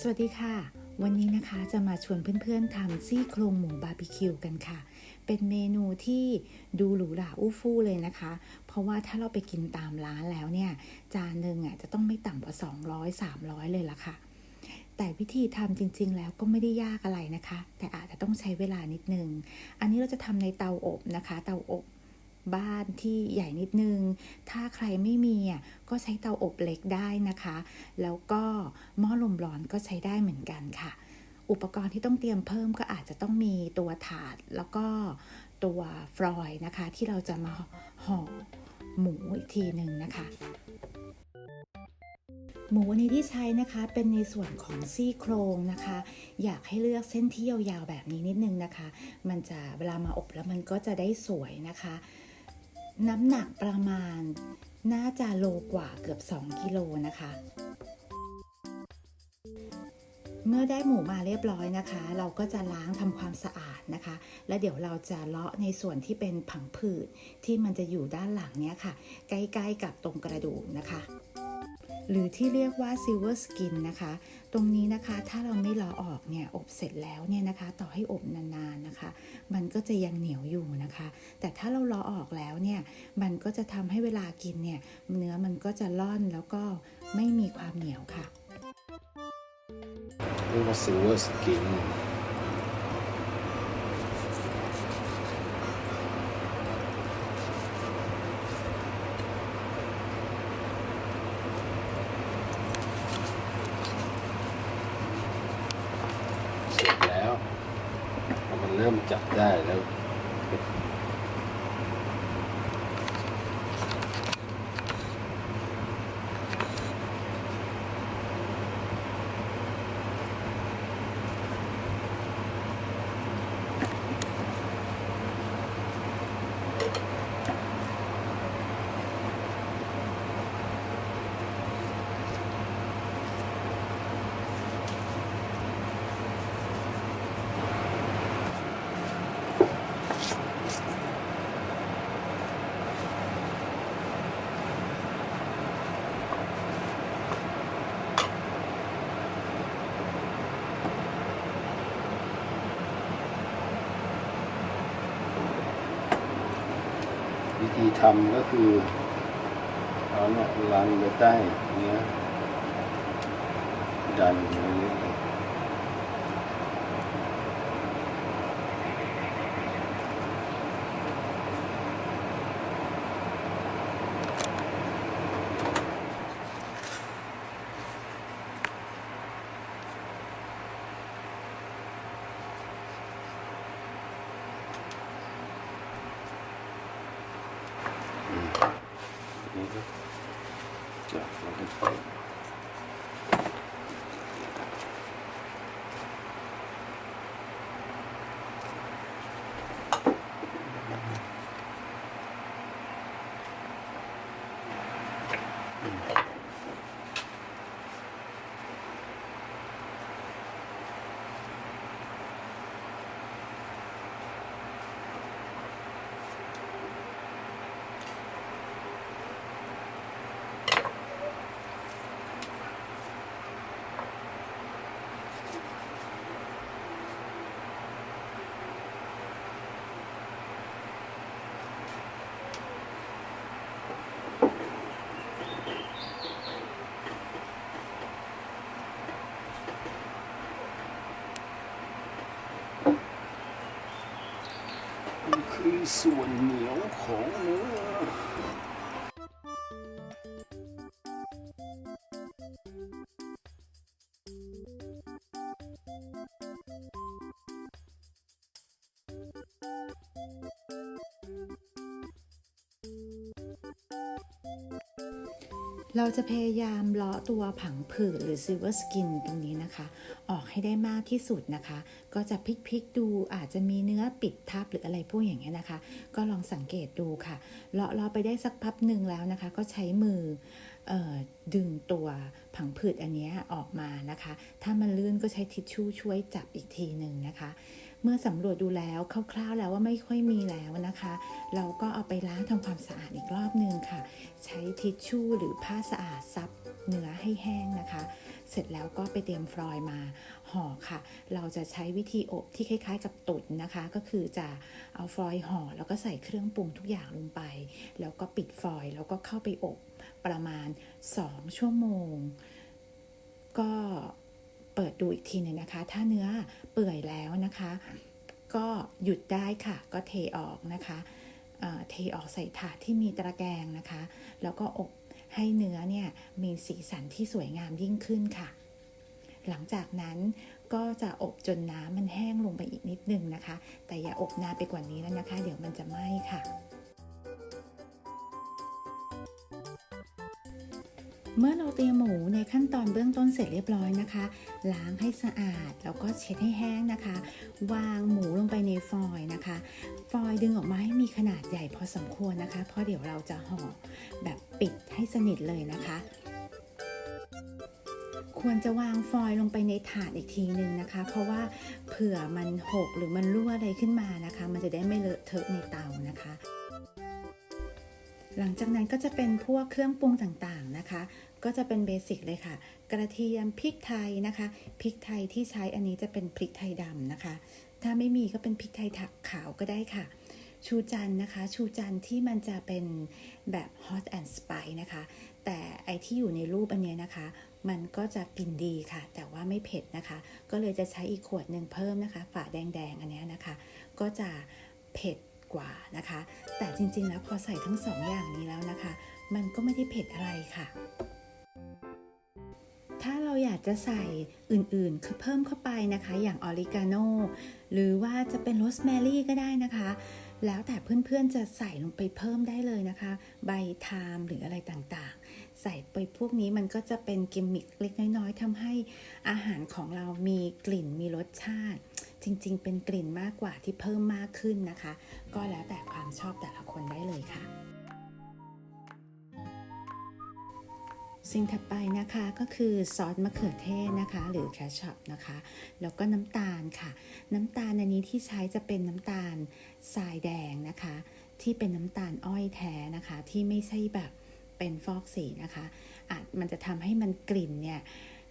สวัสดีค่ะ วันนี้นะคะจะมาชวนเพื่อนๆทำซี่โครงหมูบาร์บีคิวกันค่ะ เป็นเมนูที่ดูหรูหราอู้ฟู่เลยนะคะ เพราะว่าถ้าเราไปกินตามร้านแล้วเนี่ย จานหนึ่งอะจะต้องไม่ต่ำกว่า 200 300 เลยละค่ะ แต่วิธีทำจริงๆแล้วก็ไม่ได้ยากอะไรนะคะ แต่อาจจะต้องใช้เวลานิดนึง อันนี้เราจะทำในเตาอบนะคะ เตาอบ บ้านที่ใหญ่นิดนึง ถ้าใครไม่มีอะก็ใช้เตาอบเล็กได้นะคะ แล้วก็หม้อลมร้อนก็ใช้ได้เหมือนกันค่ะ อุปกรณ์ที่ต้องเตรียมเพิ่มก็อาจจะต้องมีตัวถาดแล้วก็ตัวฟรอยนะคะ ที่เราจะมาห่อหมูอีกทีหนึ่งนะคะหมูวันนี้ที่ใช้นะคะเป็นในส่วนของซี่โครงนะคะ อยากให้เลือกเส้นที่ยาวๆแบบนี้นิดนึงนะคะ มันจะเวลามาอบแล้วมันก็จะได้สวยนะคะ น้ำหนักประมาณ น่าจะโลกว่าเกือบ 2 กิโลนะคะ เมื่อได้หมูมาเรียบร้อยนะคะ เราก็จะล้างทำความสะอาดนะคะ แล้วเดี๋ยวเราจะเลาะในส่วนที่เป็นผังผืดที่มันจะอยู่ด้านหลังเนี้ยค่ะ ใกล้ๆกับตรงกระดูกนะคะ หรือที่เรียกว่า silver skin นะคะ ตรงนี้นะคะถ้าเราไม่เลาะออกเนี่ยอบเสร็จแล้วเนี่ยนะคะ ต่อให้อบนานๆนะคะ มันก็จะยังเหนียวอยู่นะคะ แต่ถ้าเราเลาะออกแล้วเนี่ยมันก็จะทำให้เวลากินเนี่ยเนื้อมันก็จะล่อนแล้วก็ไม่มีความเหนียวค่ะเรียกว่าซิลเวอร์สกินเสร็จแล้วพอมันเริ่มจับได้แล้ว วิธีทำก็คือเอาเนี่ยลันไปใต้เนี้ยดันอย่างนี้เลย นี่ก็จับ คือส่วนเหนียวของเนื้อ เราจะพยายามเลาะตัวผังผืดหรือ silver skin ตรงนี้นะคะ ออกให้ได้มากที่สุดนะคะ ก็จะพลิกๆดูอาจจะมีเนื้อปิดทับหรืออะไรพวกอย่างเงี้ยนะคะ ก็ลองสังเกตดูค่ะ เลาะเลาะไปได้สักพับหนึ่งแล้วนะคะ ก็ใช้มืออดึงตัวผังผืดอันนี้ออกมานะคะ ถ้ามันลื่นก็ใช้ทิชชู่ช่วยจับอีกทีหนึ่งนะคะ เมื่อสำรวจดูแล้วคร่าวๆแล้วว่าไม่ค่อยมีแล้วนะคะ เราก็เอาไปล้างทำความสะอาดอีกรอบนึงค่ะ ใช้ทิชชู่หรือผ้าสะอาดซับเนื้อให้แห้งนะคะ เสร็จแล้วก็ไปเตรียมฟรอยล์มาห่อค่ะ เราจะใช้วิธีอบที่คล้ายๆ กับตุ๋นนะคะ ก็คือจะเอาฟอยล์ห่อแล้วก็ใส่เครื่องปรุงทุกอย่างลงไป แล้วก็ปิดฟอยล์แล้วก็เข้าไปอบประมาณ 2 ชั่วโมง ก็ เปิดดูอีกทีหนึ่งนะคะ ถ้าเนื้อเปื่อยแล้วนะคะ ก็หยุดได้ค่ะ ก็เทออกนะคะเเทออกใส่ถาดที่มีตะแกรงนะคะ แล้วก็อบให้เนื้อเนี่ยมีสีสันที่สวยงามยิ่งขึ้นค่ะ หลังจากนั้นก็จะอบจนน้ำมันแห้งลงไปอีกนิดนึงนะคะ แต่อย่าอบนานไปกว่านี้แล้วนะคะ เดี๋ยวมันจะไหม้ค่ะ เมื่อเราเตรียมหมูในขั้นตอนเบื้องต้นเสร็จเรียบร้อยนะคะ ล้างให้สะอาด แล้วก็เช็ดให้แห้งนะคะ วางหมูลงไปในฟอยล์นะคะ ฟอยล์ดึงออกมาให้มีขนาดใหญ่พอสมควรนะคะ เพราะเดี๋ยวเราจะห่อแบบปิดให้สนิทเลยนะคะ ควรจะวางฟอยล์ลงไปในถาดอีกทีหนึ่งนะคะ เพราะว่าเผื่อมันหกหรือมันรั่วอะไรขึ้นมานะคะ มันจะได้ไม่เลอะเทอะในเตานะคะ หลังจากนั้นก็จะเป็นพวกเครื่องปรุงต่างๆนะคะ ก็จะเป็นเบสิกเลยค่ะ กระเทียมพริกไทยนะคะ พริกไทยที่ใช้อันนี้จะเป็นพริกไทยดำนะคะ ถ้าไม่มีก็เป็นพริกไทยถักขาวก็ได้ค่ะ ชูจันนะคะ ชูจันที่มันจะเป็นแบบ hot and spice นะคะ แต่ไอที่อยู่ในรูปอันนี้นะคะ มันก็จะกลิ่นดีค่ะ แต่ว่าไม่เผ็ดนะคะ ก็เลยจะใช้อีกขวดหนึ่งเพิ่มนะคะ ฝาแดงๆอันนี้นะคะ ก็จะเผ็ด กว่านะคะ แต่จริงๆแล้วพอใส่ทั้งสองอย่างนี้แล้วนะคะ มันก็ไม่ได้เผ็ดอะไรค่ะ ถ้าเราอยากจะใส่อื่นๆคือเพิ่มเข้าไปนะคะ อย่างออริกาโนหรือว่าจะเป็นโรสแมรี่ก็ได้นะคะ แล้วแต่เพื่อนๆจะใส่ลงไปเพิ่มได้เลยนะคะ ใบไทม์หรืออะไรต่างๆ ใส่ไปพวกนี้มันก็จะเป็นกิมมิคเล็กน้อยๆทำให้อาหารของเรามีกลิ่นมีรสชาติ จริงๆ เป็นกลิ่นมากกว่าที่เพิ่มมากขึ้นนะคะ ก็แล้วแต่ความชอบแต่ละคนได้เลยค่ะ สิ่งถัดไปนะคะก็คือซอสมะเขือเทศนะคะ หรือแคชชัพนะคะ แล้วก็น้ำตาลค่ะ น้ำตาลอันนี้ที่ใช้จะเป็นน้ำตาลทรายแดงนะคะ ที่เป็นน้ำตาลอ้อยแท้นะคะ ที่ไม่ใช่แบบเป็นฟอกสีนะคะอาจมันจะทำให้มันกลิ่นเนี่ย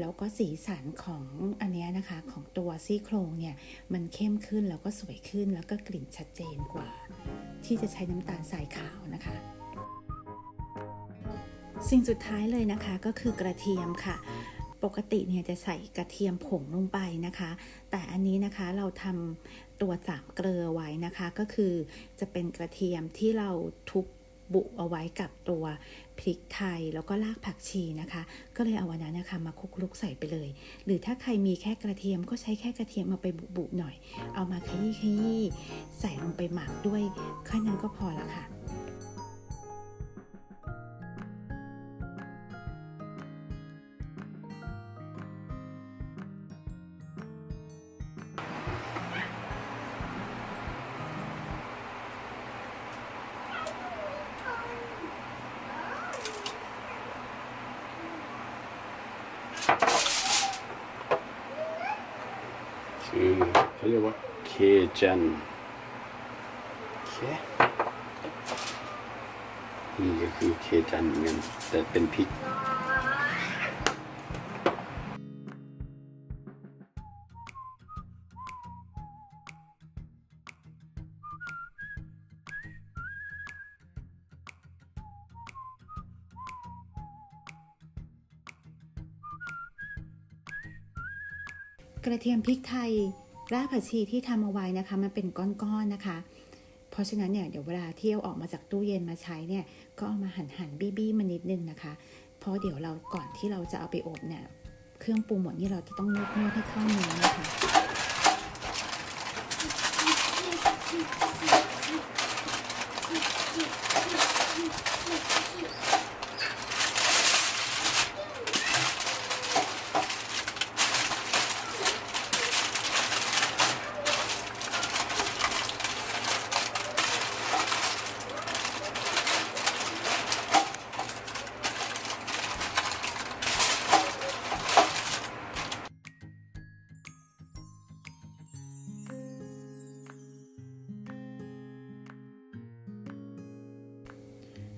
แล้วก็สีสันของอันเนี้ยนะคะของตัวซี่โครงเนี่ยมันเข้มขึ้นแล้วก็สวยขึ้นแล้วก็กลิ่นชัดเจนกว่า ที่จะใช้น้ำตาลทรายขาวนะคะสิ่งสุดท้ายเลยนะคะก็คือกระเทียมค่ะ ปกติเนี่ยจะใส่กระเทียมผงลงไปนะคะ แต่อันนี้นะคะเราทำตัวสามเกลือไว้นะคะ ก็คือจะเป็นกระเทียมที่เราทุบ บุเอาไว้กับตัวพริกไทยแล้วก็รากผักชีนะคะ ก็เลยเอาวันนั้นนะคะมาคลุกคลุกใส่ไปเลย หรือถ้าใครมีแค่กระเทียมก็ใช้แค่กระเทียมมาไปบุบๆหน่อย เอามาขยี้ขยี้ใส่ลงไปหมักด้วยแค่นั้นก็พอละค่ะ เขาเรียกว่าเคจันเคนี่ก็คือเคจันเหมือนกันแต่เป็นพริกกระเทียมพริกไทย รากผักชีที่ทำเอาไว้นะคะ มันเป็นก้อนๆนะคะ เพราะฉะนั้นเนี่ยเดี๋ยวเวลาที่เอาออกมาจากตู้เย็นมาใช้เนี่ย ก็เอามาหั่นหั่นๆบี้ๆมานิดนึงนะคะ เพราะเดี๋ยวเราก่อนที่เราจะเอาไปอบเนี่ย เครื่องปรุงหมดนี่เราจะต้องนวดนวดให้เข้าเนื้อนะคะ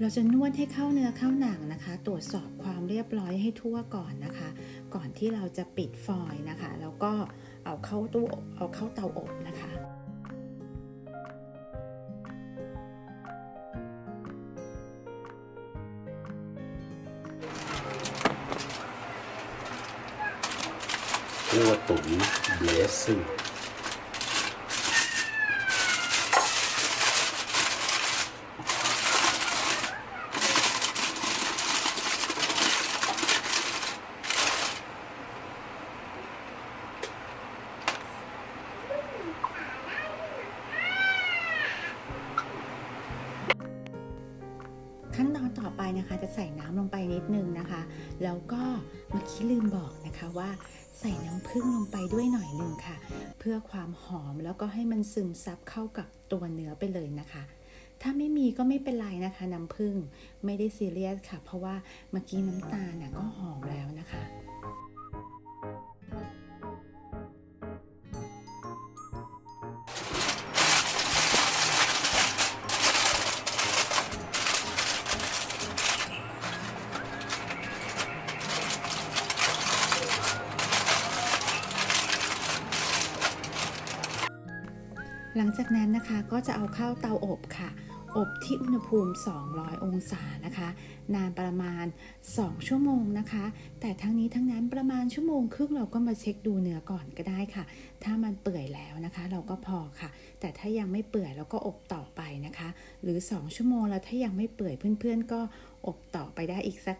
เราจะนวดให้เข้าเนื้อเข้าหนังนะคะ ตรวจสอบความเรียบร้อยให้ทั่วก่อนนะคะ ก่อนที่เราจะปิดฟอยล์นะคะ แล้วก็เอาเข้าตู้เอาเข้าเตาอบนะคะเรียกว่าตุ๋นเบลสซิ่ง พึ่งลงไปด้วยหน่อยหนึ่งค่ะ เพื่อความหอมแล้วก็ให้มันซึมซับเข้ากับตัวเนื้อไปเลยนะคะ ถ้าไม่มีก็ไม่เป็นไรนะคะ น้ำผึ้งไม่ได้ซีเรียสค่ะ เพราะว่าเมื่อกี้น้ำตาลนะก็หอมแล้วนะคะ งจากนั้นนะคะก็จะเอาเข้าเตาอบค่ะ อบที่อุณหภูมิ 200 องศานะคะ นานประมาณ 2 ชั่วโมงนะคะ แต่ทั้งนี้ทั้งนั้นประมาณชั่วโมงครึ่งเราก็มาเช็คดูเนื้อก่อนก็ได้ค่ะ ถ้ามันเปื่อยแล้วนะคะ เราก็พอค่ะ แต่ถ้ายังไม่เปื่อยเราก็อบต่อไปนะคะ หรือ 2 ชั่วโมงแล้วถ้ายังไม่เปื่อยเพื่อนๆ ก็อบต่อไปได้อีกสัก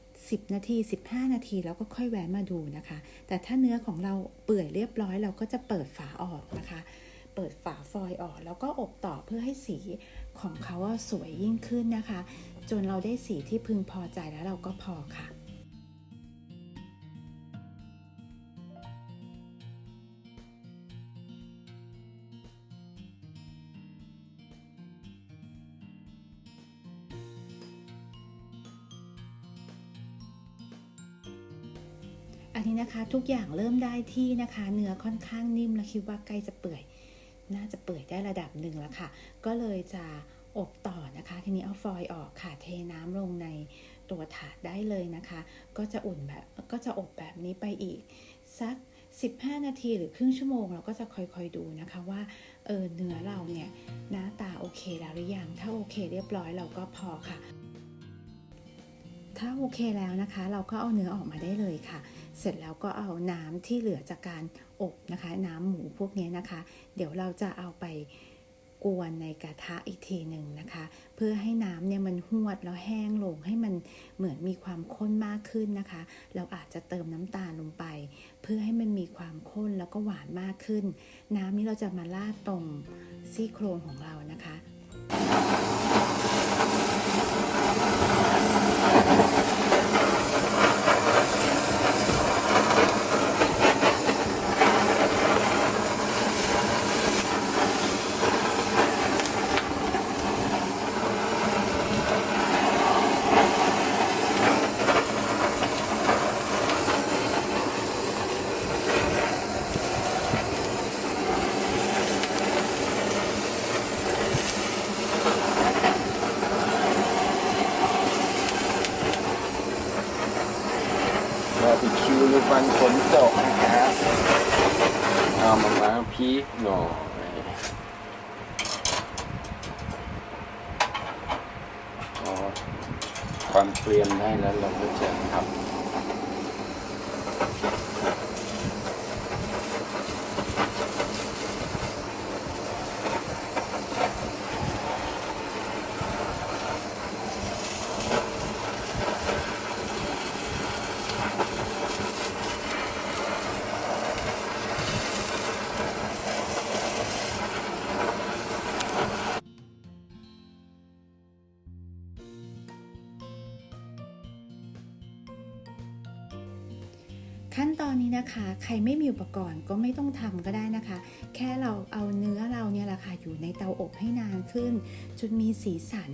10 นาที 15 นาที แล้วก็ค่อยแวะมาดูนะคะ แต่ถ้าเนื้อของเราเปื่อยเรียบร้อย เราก็จะเปิดฝาออกนะคะ เปิดฝาฟอยล์ออก แล้วก็อบต่อเพื่อให้สีของเขาว่าสวยยิ่งขึ้นนะคะ จนเราได้สีที่พึงพอใจแล้วเราก็พอค่ะอันนี้นะคะทุกอย่างเริ่มได้ที่นะคะ เนื้อค่อนข้างนิ่มและคิดว่าใกล้จะเปื่อย น่าจะเปื่อยได้ระดับหนึ่งแล้วค่ะ ก็เลยจะอบต่อนะคะ ทีนี้เอาฟอยล์ออกค่ะ เทน้ำลงในตัวถาดได้เลยนะคะ ก็จะอุ่นแบบก็จะอบแบบนี้ไปอีก สัก 15 นาทีหรือครึ่งชั่วโมง เราก็จะค่อยๆดูนะคะว่าเออเนื้อเราเนี่ยหน้าตาโอเคแล้วหรือยัง ถ้าโอเคเรียบร้อยเราก็พอค่ะ ถ้าโอเคแล้วนะคะ เราก็เอาเนื้อออกมาได้เลยค่ะ เสร็จแล้วก็เอาน้ำที่เหลือจากการ อบนะคะ น้ำหมูพวกนี้นะคะ เดี๋ยวเราจะเอาไปกวนในกระทะอีกทีหนึ่งนะคะ เพื่อให้น้ำเนี่ยมันหวดแล้วแห้งลงให้มันเหมือนมีความข้นมากขึ้นนะคะ เราอาจจะเติมน้ำตาลลงไป เพื่อให้มันมีความข้นแล้วก็หวานมากขึ้น น้ำนี้เราจะมาราดตรงซี่โครงของเรานะคะ บาร์บีคิวหรือวันฝนตกนะครับเอามาล้างพริกหน่อยพอความเกรียมได้แล้วเราก็จะทำ ขั้ นะคะ ใครไม่มีอุปกรณ์ก็ไม่ต้องทำก็ได้นะคะ แค่เราเอาเนื้อเราเนี่ยแหละค่ะอยู่ในเตาอบให้นานขึ้นจนมีสีสัน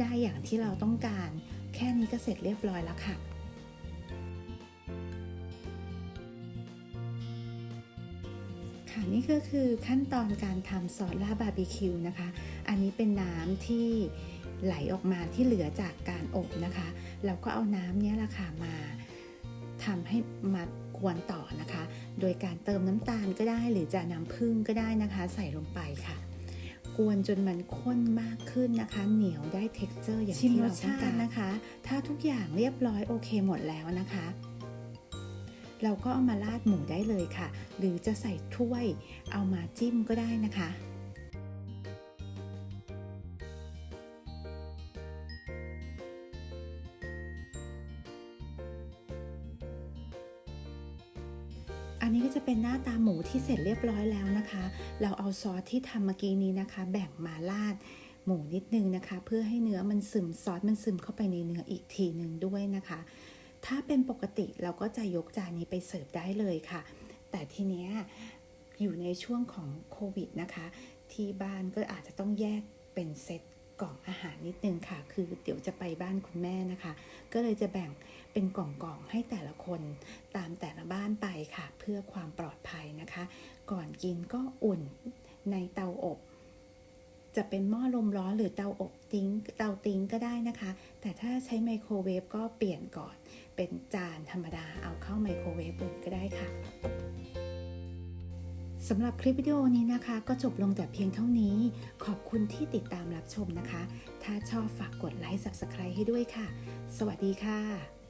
ได้อย่างที่เราต้องการ แค่นี้ก็เสร็จเรียบร้อยแล้วค่ะค่ะนี่ก็คือขั้นตอนการทำซอสลาบาร์บีคิวนะคะ อันนี้เป็นน้ำที่ไหลออกมาที่เหลือจากการอบนะคะ เราก็เอาน้ำเนี้ยละค่ะมาทำให้มา กวนต่อนะคะ โดยการเติมน้ำตาลก็ได้หรือจะน้ำผึ้งก็ได้นะคะ ใส่ลงไปค่ะ กวนจนมันข้นมากขึ้นนะคะ เหนียวได้ t e x t อร์อย่างที่เราต้องการนะคะ ถ้าทุกอย่างเรียบร้อยโอเคหมดแล้วนะคะ เราก็เอามาราดหมูได้เลยค่ะ หรือจะใส่ถ้วยเอามาจิ้มก็ได้นะคะ ที่เสร็จเรียบร้อยแล้วนะคะ เราเอาซอสที่ทำเมื่อกี้นี้นะคะ แบ่งมาราดหมูนิดนึงนะคะ เพื่อให้เนื้อมันซึมซอสมันซึมเข้าไปในเนื้ออีกทีหนึ่งด้วยนะคะ ถ้าเป็นปกติเราก็จะยกจานนี้ไปเสิร์ฟได้เลยค่ะ แต่ทีเนี้ยอยู่ในช่วงของโควิดนะคะ ที่บ้านก็อาจจะต้องแยกเป็นเซต กล่องอาหารนิดนึงค่ะ คือเดี๋ยวจะไปบ้านคุณแม่นะคะ ก็เลยจะแบ่งเป็นกล่องๆให้แต่ละคนตามแต่ละบ้านไปค่ะ เพื่อความปลอดภัยนะคะ ก่อนกินก็อุ่นในเตาอบ จะเป็นหม้อลมร้อนหรือเตาอบติ้งเตาติ้งก็ได้นะคะ แต่ถ้าใช้ไมโครเวฟก็เปลี่ยนก่อน เป็นจานธรรมดาเอาเข้าไมโครเวฟอุ่นก็ได้ค่ะ สำหรับคลิปวิดีโอนี้นะคะ ก็จบลงแต่เพียงเท่านี้ ขอบคุณที่ติดตามรับชมนะคะ ถ้าชอบฝากกดไลค์ Subscribe ให้ด้วยค่ะ สวัสดีค่ะ